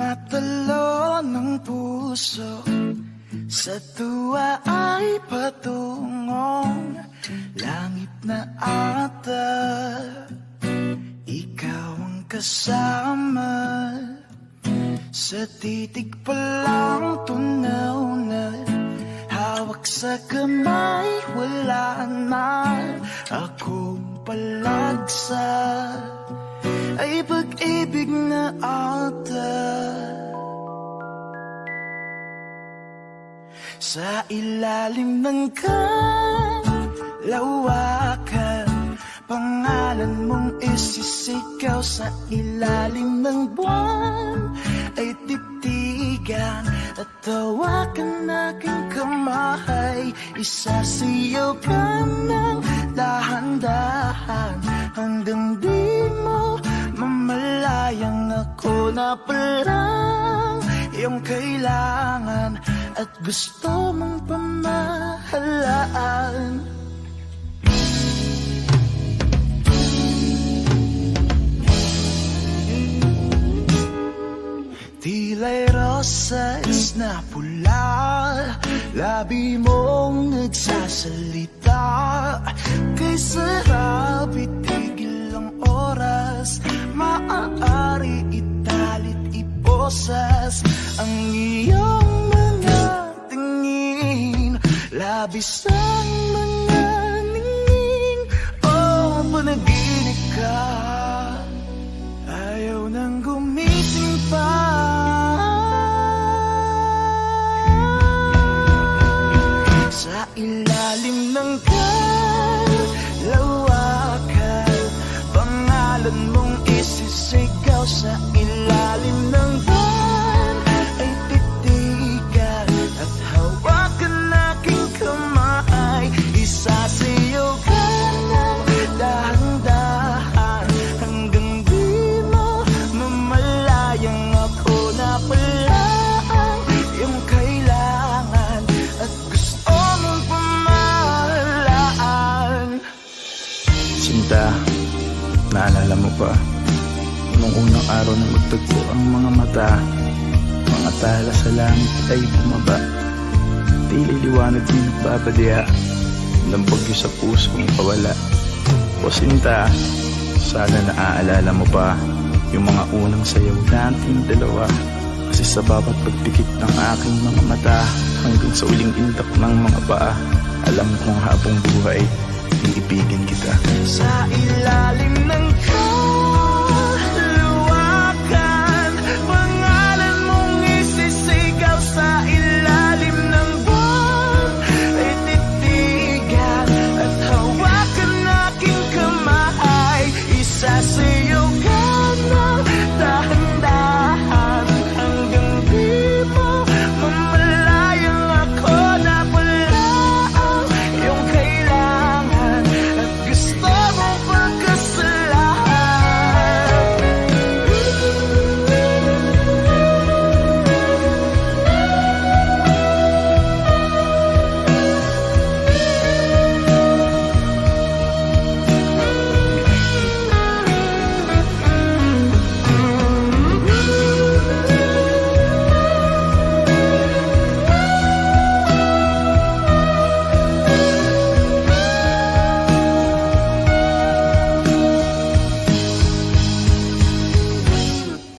Matalo ng puso Sa tuwa ay patungong Langit na ata Ikaw ang kasama. Sa titig palang tunaw na Hawak sa kamay Wala na. Akong palagsa ay pag-ibig na ata. Sa ilalim ng kalawakan Pangalan mong isisigaw sa ilalim ng buwan Ay titigan at tawakan aking kamay. Isasiyaw ka ng dahan-dahan Hanggang di na palang Iyong kailangan at gusto mong pamahalaan. Tila'y rosas na pula Labi mong nagsasalita. Kay sarap itigil iposas Ang iyong mga tingin. Labis ang mga ningin. Oh, panaginip ka. Ayaw nang gumising pa. Sa ilalim ng kalawakan naalala mo pa Nung unang araw na magtagpo ang mga mata Mga tala sa langit ay bumaba. Tila liwanag na nagbabadya Ng bagyo sa pusong pawala. O Sinta, sana naaalala mo pa Yung mga unang sayaw nating dalawa. Kasi sa bawat pagpikit ng aking mga mata Hanggang sa uling indak ng mga paa Alam kong habang buhay iibigin kita. Sa ilalim ng